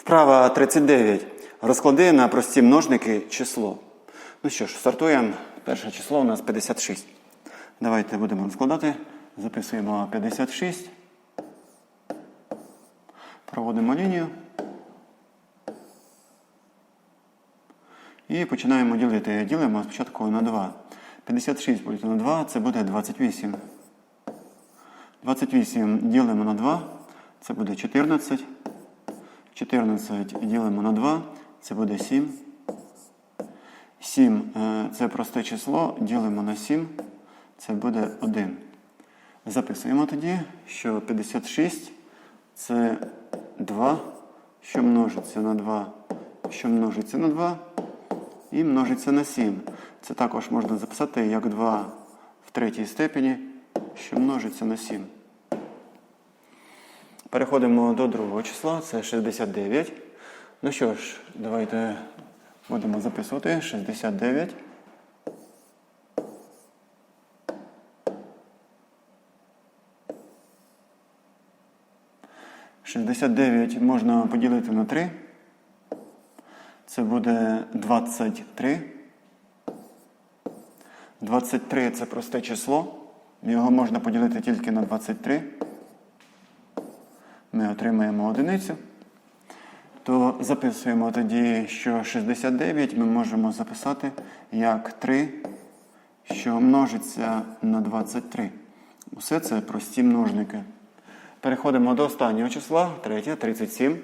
Вправа 39. Розклади на прості множники число. Ну що ж, стартуємо. Перше число у нас 56. Давайте будемо розкладати. Записуємо 56. Проводимо лінію. І починаємо ділити. Ділимо спочатку на 2. 56 поділити на 2 це буде 28. 28 ділимо на 2, це буде 14. 14 ділимо на 2, це буде 7. 7 е, це просте число, ділимо на 7, це буде 1. Записуємо тоді, що 56 це 2, що множиться на 2, що множиться на 2 і множиться на 7. Це також можна записати як 2 в третій степені, що множиться на 7. Переходимо до другого числа, це 69. Ну що ж, давайте будемо записувати 69. Шістдесят дев'ять можна поділити на 3. Це буде 23. 23 це просте число. Його можна поділити тільки на 23 ми отримаємо одиницю, то записуємо тоді, що 69 ми можемо записати як 3, що множиться на 23. Усе це прості множники. Переходимо до останнього числа, третє, 37.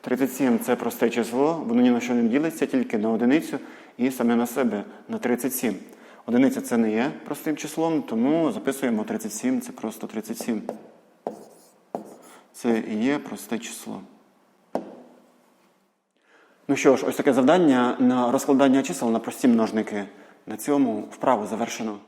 37 це просте число, воно ні на що не ділиться, тільки на одиницю і саме на себе на 37. Одиниця це не є простим числом, тому записуємо 37, це просто 37. Це і є просте число. Ну що ж, ось таке завдання на розкладання чисел на прості множники. На цьому вправу завершено.